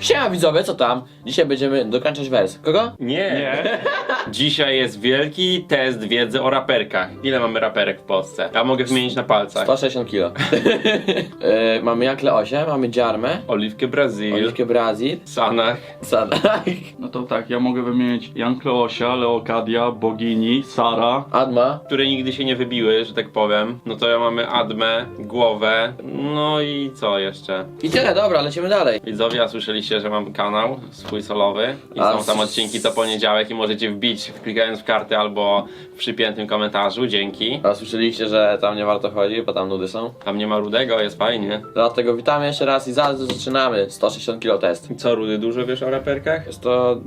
Siema widzowie, co tam? Dzisiaj będziemy dokończać wers. Kogo? Nie. Nie. Dzisiaj jest wielki test wiedzy o raperkach. Ile mamy raperek w Polsce? Ja mogę wymienić na palcach. 160 kilo. e, mamy Jankle 8, mamy Dziarmę, Oliwkę Brazil, Oliwkę Brazil, Sanach, Sada, No to tak, ja mogę wymienić Jan Kleosia, Leokadia, Bogini, Sara. Adma. które nigdy się nie wybiły, że tak powiem. No to ja mamy Admę, głowę, no i co jeszcze? I tyle, dobra, lecimy dalej. Widzowie, a słyszeliście, że mam kanał swój solowy i A, są tam s- odcinki co poniedziałek i możecie wbić klikając w karty albo w przypiętym komentarzu, dzięki. A słyszeliście, że tam nie warto chodzić, bo tam nudy są? Tam nie ma rudego, jest fajnie. Dlatego witamy jeszcze raz i zaraz zaczynamy. 160 kilo test. Co, Rudy, dużo wiesz o raperkach? Jest to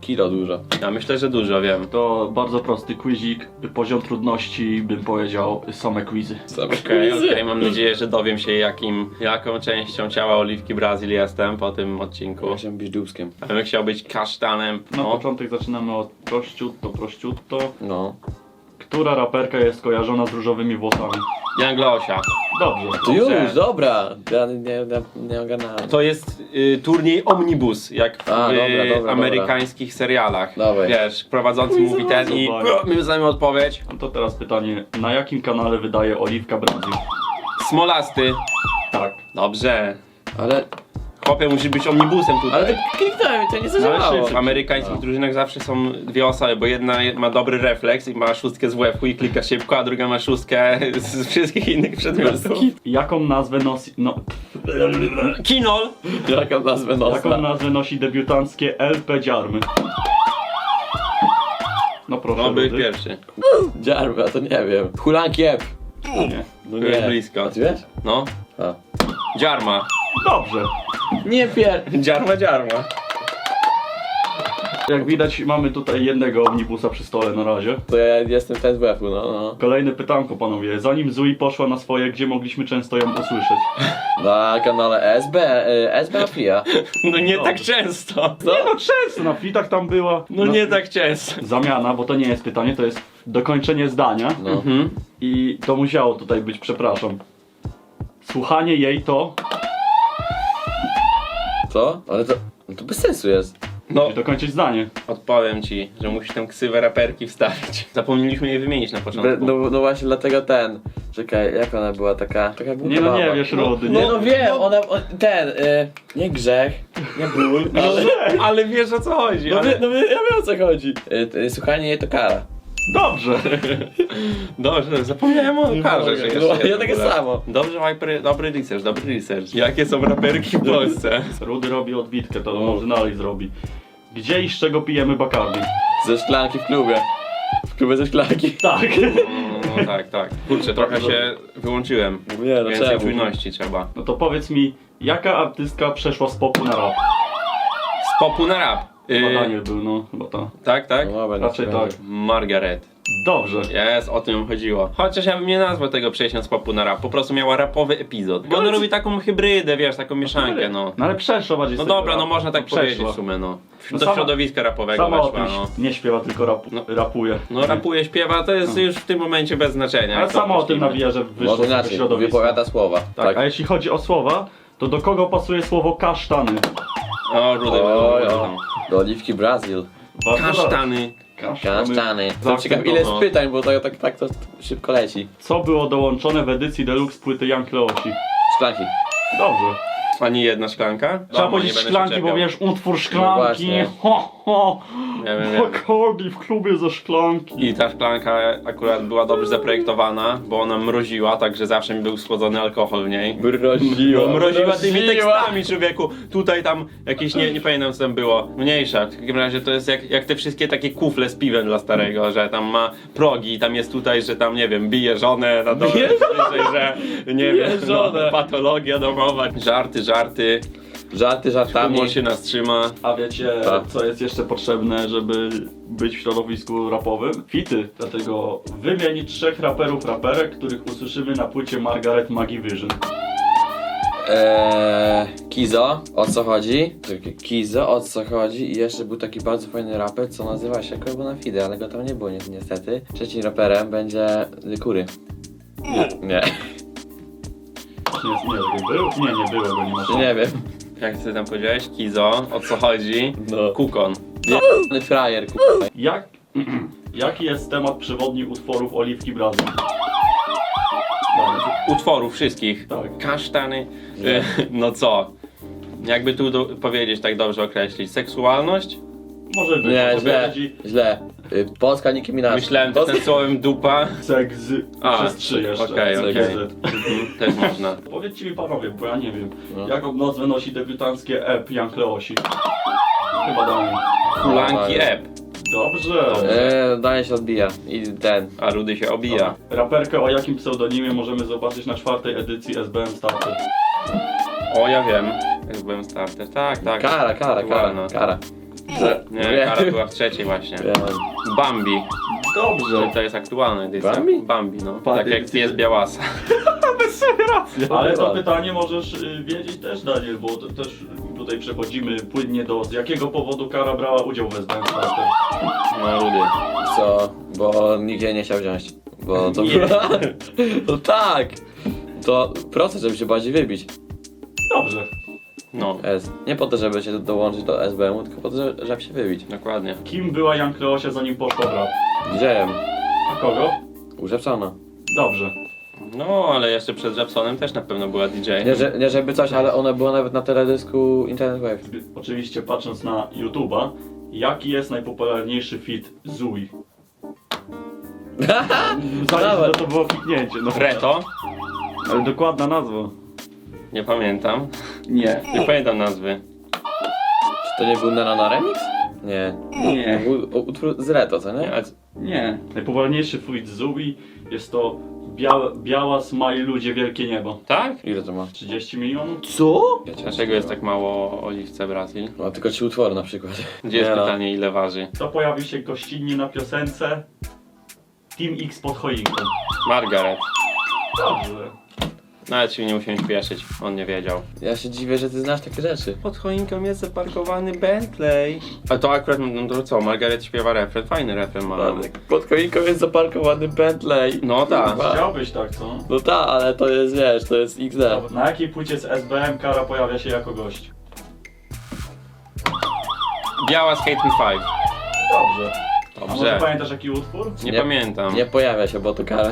kilo dużo. Ja myślę, że dużo wiem. To bardzo prosty quizik, poziom trudności bym powiedział same quizy. Okej, okej, mam nadzieję, że dowiem się jakim, jaką częścią ciała Oliwki Brazil jestem po tym odcinku. Musiałem być dubskiem. Ja bym chciał być kasztanem. Na No, początek zaczynamy od prościutto, prościutto. No. Która raperka jest kojarzona z różowymi włosami? Jan Glosia. Dobrze. Już, dobra. Ja nie, nie, nie ogarnąłem. To jest y, turniej Omnibus, jak w A, dobra, y, dobra, amerykańskich serialach. Dawaj. Wiesz, prowadzący mówi ten i Zobacz. my znamy odpowiedź. No to teraz pytanie, na jakim kanale wydaje Oliwka Brazil? Smolasty. Tak. Dobrze. Ale, Chłopie, musi być omnibusem tutaj. ale kliknąłem i to nie No, ale zadziałało. w amerykańskich drużynach zawsze są dwie osoby, bo jedna ma dobry refleks i ma szóstkę z łebku i klika szybko, a druga ma szóstkę z wszystkich innych przedmiotów. Jaką nazwę nosi... No, Kinol! Jaką nazwę nosa? jaką nazwę nosi debiutanckie LP Dziarmy? No proszę, No, był Rudy. pierwszy. Dziarma, to nie wiem. Hulankiep. Nie. No Byłeś nie. blisko. A ty wiesz? No. A. Dziarma. Dobrze. Nie pier... Dziarma, dziarma. Jak widać mamy tutaj jednego omnibusa przy stole na razie. To ja jestem ten z WF-u, no, no. Kolejne pytanko panowie. Zanim Zui poszła na swoje, gdzie mogliśmy często ją usłyszeć? Na kanale SB, y, SB. No nie tak często. Nie no często, na fitach tam była. No nie tak często. Zamiana, bo to nie jest pytanie, to jest dokończenie zdania. No. Mhm. I to musiało tutaj być, przepraszam. Słuchanie jej to... Co? Ale to, no to bez sensu jest. No, I dokończyć zdanie. odpowiem ci, że musisz tę ksywę raperki wstawić. Zapomnieliśmy jej wymienić na początku. Be, no, no właśnie dlatego ten. Czekaj, jak ona była taka? Taka głupia Nie no nie wiesz Rudy, No, nie? no wiem, ona, on, ten, y, nie grzech, nie ból, ale, Ale wiesz o co chodzi. no, ale... wie, no wie, ja wiem o co chodzi. Y, y, słuchanie jej to kara. Dobrze. Dobrze, zapomniałem o karze, że mogę. jeszcze No, ja jest takie ogóle. samo. Dobrze, Viper, dobry research, dobry research. Jakie są raperki w Polsce? Rudy robi odbitkę, to może dalej zrobi. Gdzie i z czego pijemy Bacardi? Ze szklanki w klubie. W klubie ze szklanki. Tak. No, no tak, tak. Kurczę, trochę się wyłączyłem. Nie, no Więcej czemu? czujności trzeba. No to powiedz mi, jaka artystka przeszła z popu na rap? Z popu na rap. Chyba Yy, Daniel był, no chyba ta. tak, tak? No, dobra, Raczej tak. Margaret. Dobrze. Jest, o tym chodziło. Chociaż ja bym nie nazwał tego przejścia z popu na rap. Po prostu miała rapowy epizod. Bo on Ale- robi taką hybrydę, wiesz, taką mieszankę, no. No ale przeszła bardziej No tego dobra, no rapu. można tak przeszła. powiedzieć w sumie, no. No Do sama- środowiska rapowego Sama o weszła, tym no. nie śpiewa, tylko rapu, No. rapuje. No rapuje, śpiewa, to jest już w tym momencie bez znaczenia. Ale jak to sama o tym określimy. nawija, że wyszło Może z tego inaczej, środowiska. wypowiada słowa. Tak, a jeśli chodzi o słowa, to do kogo pasuje słowo kasztany? O, rudy, o. rudy. Do oliwki Brazil. Kasztany. Kasztany. To to, ile jest pytań, bo tak, tak, tak to szybko leci. Co było dołączone w edycji deluxe płyty Jan Kleosi? Szklanki. Dobrze. Ani jedna szklanka? Trzeba Dobra, powiedzieć nie będę się szklanki, bo czepiał. wiesz, utwór No szklanki. właśnie. ho, ho. Ja wiem, wiem. Bacardi w klubie ze szklanki. I ta szklanka akurat była dobrze zaprojektowana, bo ona mroziła, także zawsze mi był schłodzony alkohol w niej. Mroziła. Mroziła tymi tekstami, człowieku. Tutaj tam jakieś, nie, nie pamiętam co tam było, mniejsza. W takim razie to jest jak, jak te wszystkie takie kufle z piwem dla starego, że tam ma progi i tam jest tutaj, że tam, nie wiem, bije żonę na dole, Bije że, że, nie Bije wiem, no, żonę. patologia domowa. Żarty, żarty, Żarty żartami. humor się nas trzyma. A wiecie, Tak. co jest jeszcze potrzebne, żeby być w środowisku rapowym? Fity. Dlatego wymień trzech raperów, raperek, których usłyszymy na płycie Margaret Maggie Vision. Eee, Kizo, o co chodzi? Czekaj, Kizo, o co chodzi? I jeszcze był taki bardzo fajny raper, co nazywa się Kogo na Fide, ale go tam nie było ni niestety. Trzecim raperem będzie Kury. Nie. nie. Nie nie, był? Nie, nie było go, nie ma. Nie wiem. Jak ty tam powiedziałeś? Kizo, o co chodzi? No. Kukon. Nie, frajer, kurwa. Jak, jaki jest temat przewodni utworów Oliwki Brazil? Utworów wszystkich. Tak. Kasztany. E, No co? Jakby tu do, powiedzieć tak dobrze określić. Seksualność? Może być. Nie, źle, odpowiedzi źle. Y, Polska Nicki Minaj. Myślałem że Polska... ten słowem dupa. Seks A, przez trzy jeszcze. okej, Seks okej. z. Mhm, Też można. Powiedzcie mi panowie, bo ja nie wiem. No. Jaką nazwę nosi debiutanckie ep Jan Kleosi? Chyba Daniel. Kulanki ep. Dobrze. E, daje się odbija. I ten. A Rudy się obija. Raperkę o jakim pseudonimie możemy zobaczyć na czwartej edycji SBM Starter? O, ja wiem. Jak byłem starter. Tak, tak. Kara, kara, kara, kara. Nie, Wiem. Kara była w trzeciej właśnie. Bambi. Dobrze. To jest aktualna edycja. Bambi? Bambi, no. Bambi Tak jak pies Białasa. Ale to pytanie możesz y, wiedzieć też Daniel, bo to też tutaj przechodzimy płynnie do z jakiego powodu Kara brała udział w Starter? No, Rudy. Co? Bo nikt jej nie chciał wziąć. Bo to Nie. No tak! To proces, żeby się bardziej wybić. Dobrze. No, S. Nie po to, żeby się dołączyć do SBM-u, tylko po to, żeby- żeby się wybić. dokładnie. Kim była Jan Kleosia zanim poszła w rap? Widziałem. A kogo? Użepczono. Dobrze. No, ale jeszcze przed Japsonem też na pewno była DJ. Nie, że, nie żeby coś, ale ona była nawet na teledysku Internet Wave. Oczywiście patrząc na YouTube'a, jaki jest najpopularniejszy fit Zui? Zanim Nawet. to było kliknięcie. No. Reto? Ale dokładna nazwa. Nie pamiętam. Nie. Nie pamiętam nazwy. Czy to nie był Nana na remix? Nie. Nie. To utwór z Reto, co Nie, nie? ale Nie. Najpopularniejszy fit Zui jest to Bia Biała Smile Ludzie Wielkie Niebo. tak? Ile to ma? 30 milionów? Co? Dlaczego jest tak mało o Oliwce Brazil? No tylko trzy utwory na przykład. Gdzie jest Nie no. pytanie, ile waży? Kto pojawił się gościnnie na piosence Team X pod choinką? Margaret. Dobrze. Nawet się nie musiałem śpieszyć, on nie wiedział. Ja się dziwię, że ty znasz takie rzeczy. Pod choinką jest zaparkowany Bentley. A to akurat, no to co, Margaret śpiewa refren, fajny refren ma. Pod choinką jest zaparkowany Bentley. No tak. Chciałbyś tak, co? No tak, ale to jest, wiesz, to jest XD. Na jakiej płycie z SBM Kara pojawia się jako gość? Biała Skating 5. Dobrze. A może Dobrze. pamiętasz jaki utwór? Nie, Nie- pamiętam. Nie pojawia się, bo to kara,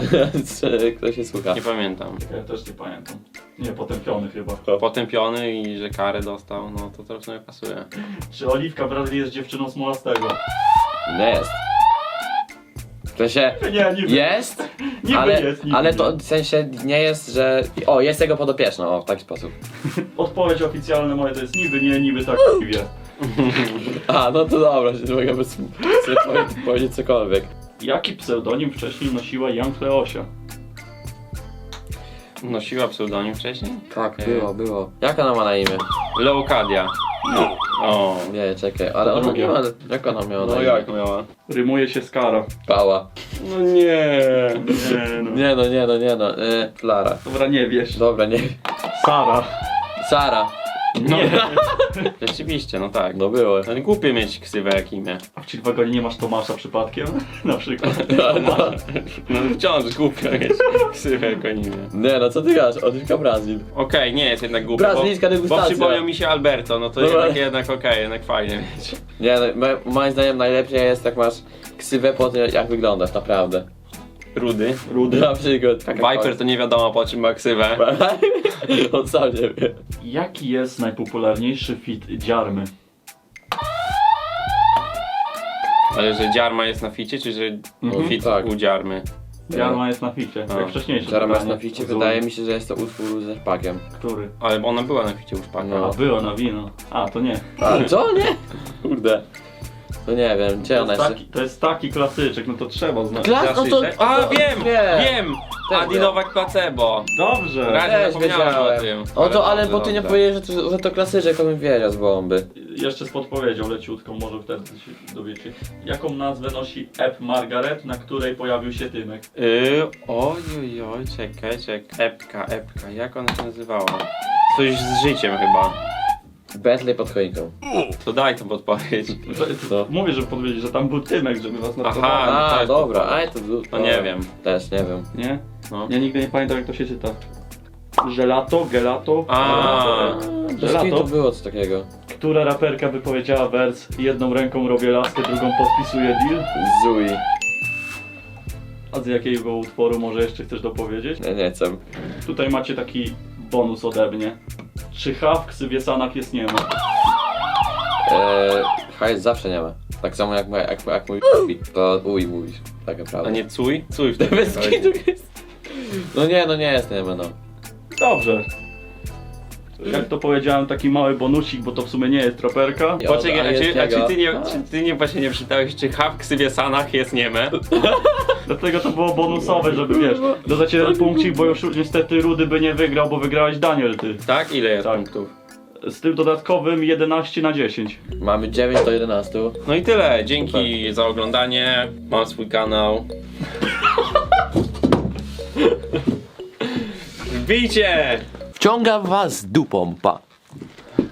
ktoś się słucha. Nie pamiętam. Ja też nie pamiętam. Nie, potępiony chyba. Potępiony i że karę dostał, no to to w sumie pasuje. Czy Oliwka Bradley jest dziewczyną Smolastego? Nie jest. W sensie, Nie, niby. jest, Niby ale, jest, niby ale nie. to w sensie nie jest, że... O, jest jego podopieczną, o, w taki sposób. Odpowiedź oficjalna moja to jest niby nie, niby tak wie. A, no to dobra, że mogę bez, sobie powiedzieć, powiedzieć cokolwiek. Jaki pseudonim wcześniej nosiła Jan Kleosia? Nosiła pseudonim wcześniej? Tak, było, było. Jak ona ma na imię? Leokadia. O. Nie, czekaj, ale ona nie ma... Jak ona miała na No imię? jak miała? Rymuje się z Kara. Pała. No nie. Nie no. Nie no, nie no, nie no. E, Flara. Dobra, nie wiesz. Dobra, nie Sara. Sara. No. Rzeczywiście, no tak. No było. No głupie mieć ksywę jak imię. A w Chilwagonie nie masz Tomasza przypadkiem? Na przykład. No, No wciąż głupio mieć ksywę jako imię. nie no, co ty gadasz? Oliwka Brazil. Okej, nie jest jednak głupio. Brazylijska bo, bo degustacja. przypomniał mi się Alberto, no to No jednak, jednak okej, jednak fajnie mieć. Nie no, mo- moim zdaniem najlepiej jest jak masz ksywę po tym jak wyglądasz, naprawdę. Rudy. Rudy. Na przykład. taka Viper to nie wiadomo po czym ma ksywę. On sam nie wie. Jaki jest najpopularniejszy fit Dziarmy? Ale że dziarma jest na ficie, czy że Mhm, fit tak. u dziarmy? Dziarma jest na ficie, A. jak wcześniejsze. Zaraz pytanie. na ficie, Zły. wydaje mi się, że jest to utwór z pakiem. Który? Ale ona była na ficie u szpaka. No. A, było na wino. A, to nie. A, co? Nie? Kurde. To nie wiem, gdzie To ona jest, taki, to jest taki klasyczek, no to trzeba znać. Kla- no to- Klasyczek. A to- wiem! nie. Wiem! Też Adi Nowak Placebo. Dobrze. Raz Też zapomniałem wiedziałem. o tym. O to, ale bo ty nie powiedziałeś, że to, że to klasyczek, to bym wiedział z bomby. Jeszcze z podpowiedzią leciutką, może wtedy się dowiecie. Jaką nazwę nosi Ep Margaret, na której pojawił się Tymek? Yy, oj, oj, oj, czekaj, czekaj. Epka, epka, jak ona się nazywała? Coś z życiem chyba. Bentley pod choinką. To daj tą podpowiedź. To, Co? Mówię, że podwiedzieć, że tam był Tymek, żeby was no A, tak, dobra, to- a to... To nie wiem. Też nie wiem. Nie? No. Ja nigdy nie pamiętam jak to się czyta. Gelato, gelato, A. Bez Gelato. kitu było coś takiego. która raperka wypowiedziała wers jedną ręką robię laskę, drugą podpisuję deal. Zui. A z jakiego utworu może jeszcze chcesz dopowiedzieć? Nie, nie chcę. Tutaj macie taki bonus ode mnie. Czy H w ksywiesanach jest nie ma? Eee, hajs zawsze nie ma. Tak samo jak, jak, jak mój to uj mówisz. Tak A naprawdę. nie cuj? Cuj. Bez kitu jest. No nie, no nie jest, nie ma no. Dobrze. Jak to powiedziałem, taki mały bonusik, bo to w sumie nie jest raperka. Ja- Poczekaj, a czy, a czy jego? ty nie, A. czy ty nie właśnie nie przeczytałeś, czy H w ksywiesanach jest nieme? Dlatego to było bonusowe, żeby wiesz, dodać jeden punkcik, bo już niestety Rudy by nie wygrał, bo wygrałeś Daniel ty. Tak? Ile jest Tak. punktów? Z tym dodatkowym 11 na 10. Mamy 9 do 11. No i tyle. Dzięki za oglądanie. Mam swój kanał. Wbijcie! Wciągam was dupą, pa.